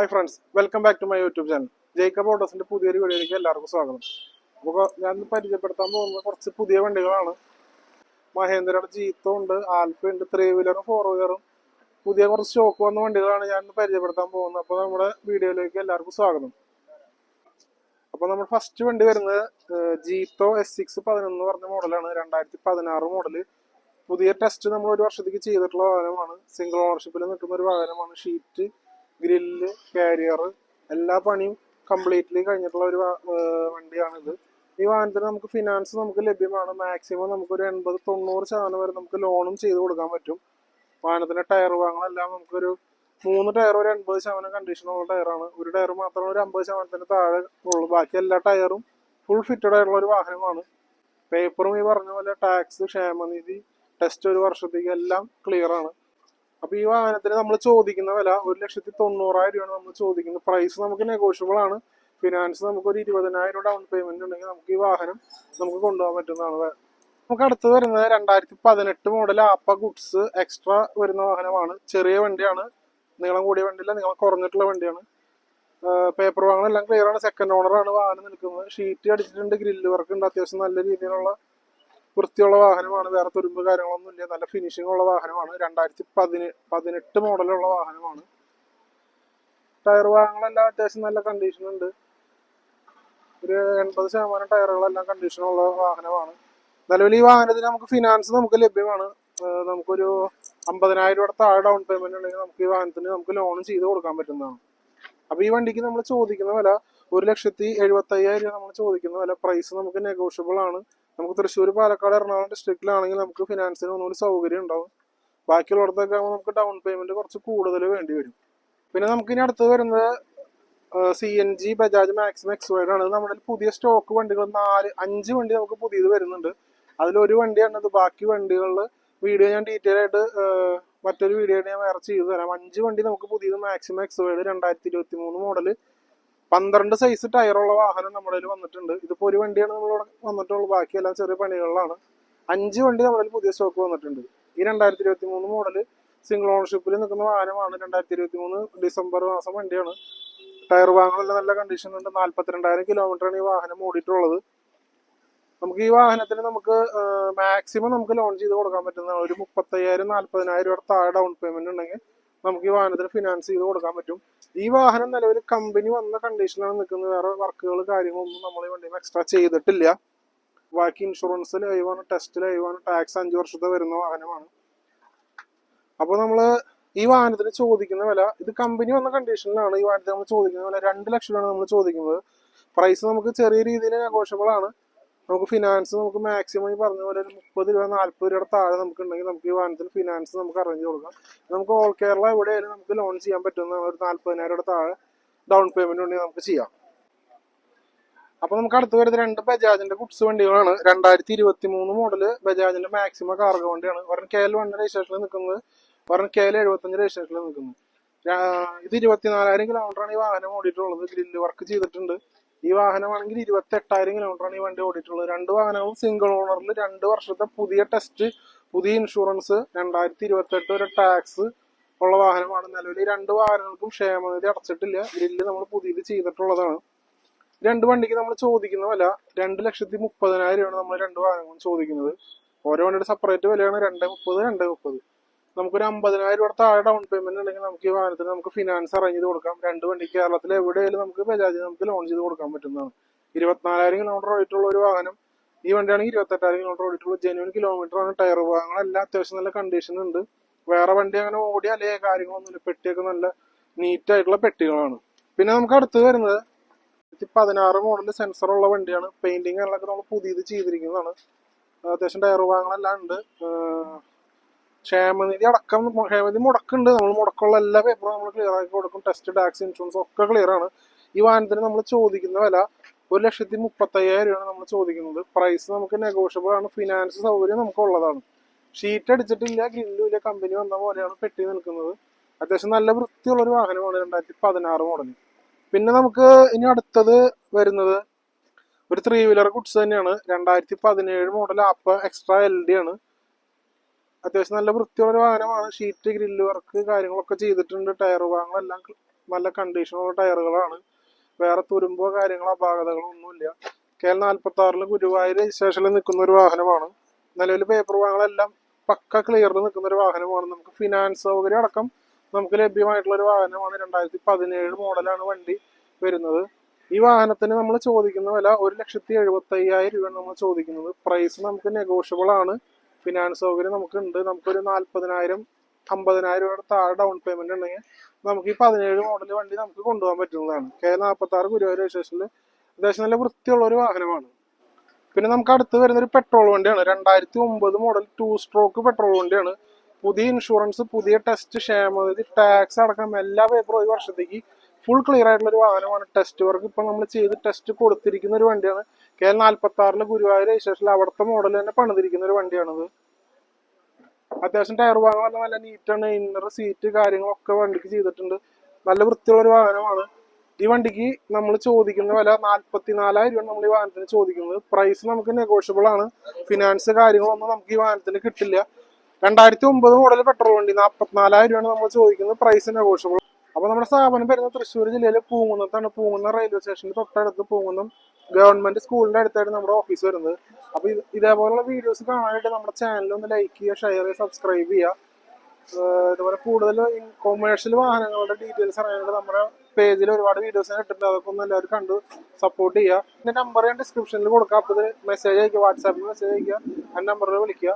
Hi friends welcome back to my YouTube channel Jacob ഓട്ടോസിന്റെ പുതിയൊരു വീഡിയോയിലേക്ക് എല്ലാവർക്കും സ്വാഗതം. അപ്പോൾ ഞാൻ പരിചയപ്പെടുത്താൻ പോകുന്ന കുറച്ച് പുതിയ വണ്ടികളാണ്. മഹേന്ദ്രയുടെ ജീത്തോ ഉണ്ട് ആൽഫ ഉണ്ട് ത്രീ വീലറും ഫോർ വീലറും പുതിയ കുറച്ച് സ്റ്റോക്ക് വന്ന വണ്ടികളാണ് ഞാൻ പരിചയപ്പെടുത്താൻ പോകുന്നത്. അപ്പോൾ നമ്മുടെ വീഡിയോയിലേക്ക് എല്ലാവർക്കും സ്വാഗതം. അപ്പോൾ നമ്മൾ ഫസ്റ്റ് വണ്ടി വരുന്നത് ജീത്തോ എസ് സിക്സ് പതിനൊന്ന് പറഞ്ഞ മോഡലാണ് രണ്ടായിരത്തി പതിനാറ് മോഡൽ പുതിയ ടെസ്റ്റ് നമ്മൾ ഒരു വർഷത്തേക്ക് ചെയ്തിട്ടുള്ള വാഹനമാണ്. സിംഗിൾ ഓണർഷിപ്പിൽ നിൽക്കുന്ന ഒരു വാഹനമാണ്. ഷീറ്റ് ഗ്രില്ല് കാരിയർ എല്ലാ പണിയും കംപ്ലീറ്റ്ലി കഴിഞ്ഞിട്ടുള്ള ഒരു വണ്ടിയാണിത്. ഈ വാഹനത്തിന് നമുക്ക് ഫിനാൻസ് നമുക്ക് ലഭ്യമാണ്. മാക്സിമം നമുക്ക് ഒരു എൺപത് തൊണ്ണൂറ് ശതമാനം വരെ നമുക്ക് ലോണും ചെയ്ത് കൊടുക്കാൻ പറ്റും. വാഹനത്തിന്റെ ടയർ വാങ്ങലെല്ലാം നമുക്കൊരു മൂന്ന് ടയർ ഒരു എൺപത് ശതമാനം കണ്ടീഷനുള്ള ടയറാണ് ഒരു ടയർ മാത്രം ഒരു അമ്പത് ശതമാനത്തിന് താഴെ ഉള്ളൂ. ബാക്കി എല്ലാ ടയറും ഫുൾ ഫിറ്റഡ് ആയിട്ടുള്ള ഒരു വാഹനമാണ്. പേപ്പറും ഈ പറഞ്ഞ പോലെ ടാക്സ് ക്ഷേമനിധി ടെസ്റ്റ് ഒരു വർഷത്തേക്ക് എല്ലാം ക്ലിയർ ആണ്. അപ്പൊ ഈ വാഹനത്തിന് നമ്മൾ ചോദിക്കുന്ന വില ഒരു ലക്ഷത്തി തൊണ്ണൂറായിരം രൂപയാണ് നമ്മൾ ചോദിക്കുന്നത് പ്രൈസ് നമുക്ക് നെഗോഷ്യബിൾ ആണ്. ഫിനാൻസ് നമുക്ക് ഒരു ഇരുപതിനായിരം ഡൗൺ പേയ്മെന്റ് ഉണ്ടെങ്കിൽ നമുക്ക് ഈ വാഹനം നമുക്ക് കൊണ്ടുപോകാൻ പറ്റുന്നതാണ്. നമുക്ക് അടുത്ത് വരുന്നത് രണ്ടായിരത്തി പതിനെട്ട് മോഡൽ ആപ്പ ഗുഡ്സ് എക്സ്ട്രാ വരുന്ന വാഹനമാണ്. ചെറിയ വണ്ടിയാണ്. നീളം കൂടിയ വണ്ടിയല്ല നീളം കുറഞ്ഞിട്ടുള്ള വണ്ടിയാണ്. പേപ്പർ വാങ്ങലെല്ലാം ക്ലിയർ ആണ്. സെക്കൻഡ് ഓണറാണ് വാഹനം നിൽക്കുന്നത്. ഷീറ്റ് അടിച്ചിട്ടുണ്ട് ഗ്രില്ല് വർക്ക് ഉണ്ട്. അത്യാവശ്യം നല്ല രീതിയിലുള്ള വൃത്തിയുള്ള വാഹനമാണ്. വേറെ തുരുമ്പ് കാര്യങ്ങളൊന്നും ഇല്ല. നല്ല ഫിനിഷിംഗ് ഉള്ള വാഹനമാണ്. രണ്ടായിരത്തി പതിനെ പതിനെട്ട് മോഡലുള്ള വാഹനമാണ്. ടയർ ഭാഗങ്ങളെല്ലാം അത്യാവശ്യം നല്ല കണ്ടീഷൻ ഉണ്ട്. ഒരു എൺപത് ശതമാനം ടയറുകളെല്ലാം കണ്ടീഷനുള്ള വാഹനമാണ്. നിലവിൽ ഈ വാഹനത്തിന് നമുക്ക് ഫിനാൻസ് നമുക്ക് ലഭ്യമാണ്. നമുക്കൊരു അമ്പതിനായിരം രൂപയുടെ താഴെ ഡൗൺ പേയ്മെന്റ് ഉണ്ടെങ്കിൽ നമുക്ക് ഈ വാഹനത്തിന് നമുക്ക് ലോണും ചെയ്ത് കൊടുക്കാൻ പറ്റുന്നതാണ്. അപ്പോൾ ഈ വണ്ടിക്ക് നമ്മൾ ചോദിക്കുന്ന വില ഒരു ലക്ഷത്തി എഴുപത്തി അയ്യായിരം രൂപ നമ്മൾ ചോദിക്കുന്നു. അല്ല പ്രൈസ് നമുക്ക് നെഗോഷ്യബിൾ ആണ്. നമുക്ക് തൃശ്ശൂർ പാലക്കാട് എറണാകുളം ഡിസ്ട്രിക്റ്റിലാണെങ്കിൽ നമുക്ക് ഫിനാൻസിന് ഒന്നുകൂടി സൗകര്യം ഉണ്ടാവും. ബാക്കിയുള്ളിടത്തൊക്കെ ആകുമ്പോൾ നമുക്ക് ഡൗൺ പേയ്മെന്റ് കുറച്ച് കൂടുതൽ വേണ്ടി വരും. പിന്നെ നമുക്ക് ഇനി അടുത്ത് വരുന്നത് C N G Bajaj maximum expired ആണ്. നമ്മുടെ പുതിയ സ്റ്റോക്ക് വണ്ടികൾ നാല് അഞ്ച് വണ്ടി നമുക്ക് പുതിയത് വരുന്നുണ്ട്. അതിലൊരു വണ്ടിയാണത് ബാക്കി വണ്ടികളിൽ വീഡിയോ ഞാൻ ഡീറ്റെയിൽ ആയിട്ട് മറ്റൊരു വീഡിയോ ഞാൻ വേറെ ചെയ്തു തരാം. അഞ്ച് വണ്ടി നമുക്ക് പുതിയത് മാക്സിമം എക്സ്പയർഡ് രണ്ടായിരത്തി ഇരുപത്തി മൂന്ന് മോഡൽ പന്ത്രണ്ട് സൈസ് ടയറുള്ള വാഹനം നമ്മുടെ കയ്യിൽ വന്നിട്ടുണ്ട്. ഇതിപ്പോ ഒരു വണ്ടിയാണ് നമ്മളിവിടെ വന്നിട്ടുള്ളൂ ബാക്കിയെല്ലാം ചെറിയ പണികളിലാണ്. അഞ്ച് വണ്ടി നമ്മുടെ പുതിയ സ്റ്റോക്ക് വന്നിട്ടുണ്ട്. ഈ രണ്ടായിരത്തി ഇരുപത്തി മൂന്ന് മോഡൽ സിംഗിൾ ഓണർഷിപ്പിൽ നിൽക്കുന്ന വാഹനമാണ്. രണ്ടായിരത്തി ഇരുപത്തി മൂന്ന് ഡിസംബർ മാസം വണ്ടിയാണ്. ടയർ ഭാഗങ്ങളെല്ലാം നല്ല കണ്ടീഷൻ ഉണ്ട്. നാല്പത്തിരണ്ടായിരം കിലോമീറ്ററാണ് ഈ വാഹനം ഓടിയിട്ടുള്ളത്. നമുക്ക് ഈ വാഹനത്തിന് നമുക്ക് മാക്സിമം നമുക്ക് ലോൺ ചെയ്ത് കൊടുക്കാൻ പറ്റുന്ന ഒരു മുപ്പത്തയ്യായിരം നാല്പതിനായിരം രൂപ താഴെ ഡൗൺ പേയ്മെന്റ് ഉണ്ടെങ്കിൽ നമുക്ക് ഈ വാഹനത്തിന് ഫിനാൻസ് ചെയ്ത് കൊടുക്കാൻ പറ്റും. ഈ വാഹനം നിലവിൽ കമ്പനി വന്ന കണ്ടീഷനിലാണ് നിൽക്കുന്നത്. വേറെ വർക്കുകൾ കാര്യങ്ങളൊന്നും നമ്മൾ ഈ വണ്ടിയിൽ എക്സ്ട്രാ ചെയ്തിട്ടില്ല. ബാക്കി ഇൻഷുറൻസ് ലൈവാണ് ടെസ്റ്റ് ലൈവാണ് ടാക്സ് അഞ്ചു വർഷത്തെ വരുന്ന വാഹനമാണ്. അപ്പോൾ നമ്മൾ ഈ വാഹനത്തിന് ചോദിക്കുന്ന വില ഇത് കമ്പനി വന്ന കണ്ടീഷനിലാണ് ഈ വാഹനത്തിന് നമ്മൾ ചോദിക്കുന്ന വില. രണ്ട് ലക്ഷം രൂപയാണ് നമ്മൾ ചോദിക്കുന്നത്. പ്രൈസ് നമുക്ക് ചെറിയ രീതിയിൽ നെഗോഷ്യബിൾ ആണ്. നമുക്ക് ഫിനാൻസ് നമുക്ക് മാക്സിമം ഈ പറഞ്ഞ പോലെ ഒരു മുപ്പത് രൂപ നാല്പത് രൂപയുടെ താഴെ നമുക്ക് ഉണ്ടെങ്കിൽ നമുക്ക് ഈ വാഹനത്തിന് ഫിനാൻസ് നമുക്ക് അറേഞ്ച് കൊടുക്കാം. നമുക്ക് ഓൾ കേരള എവിടെയായാലും നമുക്ക് ലോൺ ചെയ്യാൻ പറ്റുന്ന ഒരു നാല്പതിനായിരം രൂപയുടെ താഴെ ഡൗൺ പേയ്മെന്റ് ഉണ്ടെങ്കിൽ നമുക്ക് ചെയ്യാം. അപ്പൊ നമുക്ക് അടുത്ത് വരുന്നത് രണ്ട് ബജാജിന്റെ ഗുഡ്സ് വണ്ടികളാണ്. രണ്ടായിരത്തി ഇരുപത്തി മൂന്ന് മോഡൽ ബജാജിന്റെ മാക്സിമം കാർഗോ വണ്ടിയാണ്. ഒരെണ്ണം കെ എൽ വൺ രജിസ്ട്രേഷനിൽ നിൽക്കുന്നത്. ഒരെണ്ണം കെ എൽ എഴുപത്തഞ്ച് രജിസ്ട്രേഷനിൽ നിൽക്കുന്നത് ഇത് ഇരുപത്തിനാലായിരം കിലോമീറ്ററാണ് ഈ വാഹനം ഓടിയിട്ടുള്ളത്. ഗ്രില്ല് വർക്ക് ചെയ്തിട്ടുണ്ട്. ഈ വാഹനമാണെങ്കിൽ ഇരുപത്തി എട്ടായിരം കിലോമീറ്ററാണ് ഈ വണ്ടി ഓടിയിട്ടുള്ളത്. രണ്ട് വാഹനവും സിംഗിൾ ഓണറിൽ രണ്ട് വർഷത്തെ പുതിയ ടെസ്റ്റ് പുതിയ ഇൻഷുറൻസ് രണ്ടായിരത്തി ഇരുപത്തെട്ട് ഒരു ടാക്സ് ഉള്ള വാഹനമാണ്. നിലവിൽ രണ്ട് വാഹനങ്ങൾക്കും ക്ഷേമനിധി അടച്ചിട്ടില്ല. ഗ്രില്ല് നമ്മൾ പുതിയത് ചെയ്തിട്ടുള്ളതാണ്. രണ്ട് വണ്ടിക്ക് നമ്മൾ ചോദിക്കുന്ന വില രണ്ട് ലക്ഷത്തി മുപ്പതിനായിരം രൂപയാണ് നമ്മൾ രണ്ട് വാഹനങ്ങളും ചോദിക്കുന്നത്. ഓരോ വണ്ടിയുടെ സെപ്പറേറ്റ് വിലയാണ് രണ്ട് മുപ്പത് രണ്ട് മുപ്പത്. നമുക്കൊരു അമ്പതിനായിരം രൂപ താഴെ ഡൗൺ പേയ്മെന്റ് ഉണ്ടെങ്കിൽ നമുക്ക് ഈ വാഹനത്തിന് നമുക്ക് ഫിനാൻസ് അറേഞ്ച് ചെയ്ത് കൊടുക്കാം. രണ്ട് വണ്ടി കേരളത്തിൽ എവിടെയായാലും നമുക്ക് ബജാജ് നമുക്ക് ലോൺ ചെയ്ത് കൊടുക്കാൻ പറ്റുന്നതാണ്. ഇരുപത്തിനാലായിരം കിലോമീറ്റർ ഓടിയിട്ടുള്ള ഒരു വാഹനം. ഈ വണ്ടിയാണെങ്കിൽ ഇരുപത്തെട്ടായിരം കിലോമീറ്റർ ഓടിയിട്ടുള്ള ജെന്യൂൻ കിലോമീറ്റർ ആണ്. ടയർ ഭാഗങ്ങളെല്ലാം അത്യാവശ്യം നല്ല കണ്ടീഷൻ ഉണ്ട്. വേറെ വണ്ടി അങ്ങനെ ഓടി അല്ലേ കാര്യങ്ങളൊന്നുമില്ല പെട്ടിയൊക്കെ നല്ല നീറ്റ് ആയിട്ടുള്ള പെട്ടികളാണ്. പിന്നെ നമുക്ക് അടുത്ത് വരുന്നത് പതിനാറ് മോഡൽ സെൻസർ ഉള്ള വണ്ടിയാണ്. പെയിന്റിങ് കാര്യങ്ങളൊക്കെ നമ്മൾ പുതിയത് ചെയ്തിരിക്കുന്നതാണ്. അത്യാവശ്യം ടയർ ഭാഗങ്ങളെല്ലാം ഉണ്ട്. ക്ഷേമനിധി അടക്കം ക്ഷേമനിധി മുടക്കുണ്ട് നമ്മൾ മുടക്കമുള്ള എല്ലാ പേപ്പറും നമ്മൾ ക്ലിയർ ആക്കി കൊടുക്കും. ടെസ്റ്റ് ടാക്സ് ഇൻഷുറൻസ് ഒക്കെ ക്ലിയർ ആണ്. ഈ വാഹനത്തിന് നമ്മൾ ചോദിക്കുന്ന വില ഒരു ലക്ഷത്തി മുപ്പത്തയ്യായിരം രൂപയാണ് നമ്മൾ ചോദിക്കുന്നത്. പ്രൈസ് നമുക്ക് നെഗോഷ്യബിൾ ആണ്. ഫിനാൻസ് സൗകര്യം നമുക്ക് ഉള്ളതാണ്. ഷീറ്റ് അടിച്ചിട്ടില്ല. ഗ്രില്ലും ഇല്ല കമ്പനി വന്ന പോലെയാണ് പെട്ടി നിൽക്കുന്നത്. അത്യാവശ്യം നല്ല വൃത്തിയുള്ള ഒരു വാഹനമാണ് രണ്ടായിരത്തി പതിനാറ് മോഡൽ പിന്നെ നമുക്ക് ഇനി അടുത്തത് വരുന്നത് ഒരു ത്രീ വീലർ ഗുഡ്സ് തന്നെയാണ്. രണ്ടായിരത്തി പതിനേഴ് മോഡൽ ആപ്പ എക്സ്ട്രാ എൽ ഡി ആണ്. അത്യാവശ്യം നല്ല വൃത്തിയുള്ള ഒരു വാഹനമാണ്. ഷീറ്റ് ഗ്രില്ല് വർക്ക് കാര്യങ്ങളൊക്കെ ചെയ്തിട്ടുണ്ട്. ടയർ ഭാഗങ്ങളെല്ലാം നല്ല കണ്ടീഷനുള്ള ടയറുകളാണ് വേറെ തുരുമ്പോ കാര്യങ്ങളോ അപാകതകളോ ഒന്നുമില്ല. കെ എൽ നാൽപ്പത്തി ആറിൽ ഗുരുവായൂർ രജിസ്ട്രേഷനിൽ നിൽക്കുന്ന ഒരു വാഹനമാണ്. നിലവിൽ പേപ്പർ ഭാഗങ്ങളെല്ലാം പക്ക ക്ലിയറിൽ നിൽക്കുന്ന ഒരു വാഹനമാണ്. നമുക്ക് ഫിനാൻസ് സൗകര്യം അടക്കം നമുക്ക് ലഭ്യമായിട്ടുള്ള ഒരു വാഹനമാണ്. രണ്ടായിരത്തി പതിനേഴ് മോഡലാണ് വണ്ടി വരുന്നത്. ഈ വാഹനത്തിന് നമ്മൾ ചോദിക്കുന്ന വില ഒരു ലക്ഷത്തി എഴുപത്തി അയ്യായിരം രൂപയാണ് നമ്മൾ ചോദിക്കുന്നത്. പ്രൈസ് നമുക്ക് നെഗോഷ്യബിൾ ആണ്. ഫിനാൻസ് സൗകര്യം നമുക്കുണ്ട്. നമുക്കൊരു നാൽപ്പതിനായിരം അമ്പതിനായിരം രൂപയുടെ താഴെ ഡൗൺ പേയ്മെന്റ് ഉണ്ടെങ്കിൽ നമുക്ക് ഈ പതിനേഴ് മോഡൽ വണ്ടി നമുക്ക് കൊണ്ടുപോകാൻ പറ്റുന്നതാണ്. കെ നാൽപ്പത്തി ആറ് ഗുരുവായൂർ സ്റ്റേഷനിൽ അത്യാവശ്യം നല്ല വൃത്തിയുള്ള ഒരു വാഹനമാണ്. പിന്നെ നമുക്ക് അടുത്ത് വരുന്ന ഒരു പെട്രോൾ വണ്ടിയാണ്. രണ്ടായിരത്തി ഒമ്പത് മോഡൽ ടു സ്ട്രോക്ക് പെട്രോൾ വണ്ടിയാണ്. പുതിയ ഇൻഷുറൻസ് പുതിയ ടെസ്റ്റ് ക്ഷേമതി ടാക്സ് അടക്കം എല്ലാ പേപ്പറും ഒരു വർഷത്തേക്ക് ഫുൾ ക്ലിയർ ആയിട്ടുള്ള ഒരു വാഹനമാണ്. ടെസ്റ്റ് വർക്ക് ഇപ്പൊ നമ്മൾ ചെയ്ത് ടെസ്റ്റ് കൊടുത്തിരിക്കുന്ന ഒരു വണ്ടിയാണ്. കെ എൽ നാൽപ്പത്തി ആറിന് ഗുരുവായൂർ രജിസ്ട്രേഷനിൽ അവിടുത്തെ മോഡൽ തന്നെ പണിതിരിക്കുന്ന ഒരു വണ്ടിയാണത്. അത്യാവശ്യം ടയർ വാങ്ങാൻ നല്ല നല്ല നീറ്റാണ് ഇന്നർ സീറ്റ് കാര്യങ്ങളൊക്കെ വണ്ടിക്ക് ചെയ്തിട്ടുണ്ട്. നല്ല വൃത്തിയുള്ള ഒരു വാഹനമാണ്. ഈ വണ്ടിക്ക് നമ്മൾ ചോദിക്കുന്ന വില നാൽപ്പത്തി നാലായിരം രൂപ നമ്മൾ ഈ വാഹനത്തിന് ചോദിക്കുന്നത്. പ്രൈസ് നമുക്ക് നെഗോഷ്യബിൾ ആണ്. ഫിനാൻസ് കാര്യങ്ങളൊന്നും നമുക്ക് ഈ വാഹനത്തിന് കിട്ടില്ല. രണ്ടായിരത്തി ഒമ്പത് മോഡൽ പെട്രോൾ വണ്ടി നാൽപ്പത്തിനാലായിരം രൂപയാണ് നമ്മൾ ചോദിക്കുന്നത്. പ്രൈസ് നെഗോഷ്യബിൾ അപ്പൊ നമ്മുടെ സ്ഥാപനം വരുന്നത് തൃശ്ശൂർ ജില്ലയിലെ പൂങ്കുന്നത്താണ് പൂങ്കുന്നം റെയിൽവേ സ്റ്റേഷന് തൊട്ടടുത്ത് പൂങ്കുന്നം ഗവൺമെന്റ് സ്കൂളിന്റെ അടുത്തായിട്ട് നമ്മുടെ ഓഫീസ് വരുന്നത്. അപ്പൊ ഇത് ഇതേപോലുള്ള വീഡിയോസ് കാണാനായിട്ട് നമ്മുടെ ചാനൽ ഒന്ന് ലൈക്ക് ചെയ്യുക ഷെയർ ചെയ്യുക സബ്സ്ക്രൈബ് ചെയ്യുക. ഇതുപോലെ കൂടുതൽ കൊമേഴ്ഷ്യൽ വാഹനങ്ങളുടെ ഡീറ്റെയിൽസ് അറിയാനായിട്ട് നമ്മുടെ പേജിൽ ഒരുപാട് വീഡിയോസ് ഇട്ടിട്ടുണ്ട്. അതൊക്കെ ഒന്ന് എല്ലാവരും കണ്ട് സപ്പോർട്ട് ചെയ്യുക. എന്റെ നമ്പർ ഞാൻ ഡിസ്ക്രിപ്ഷനിൽ കൊടുക്കാം. അപ്പോൾ മെസ്സേജ് അയക്കുക വാട്സാപ്പിൽ മെസ്സേജ് അയക്കുക. ആ നമ്പറിൽ വിളിക്കുക.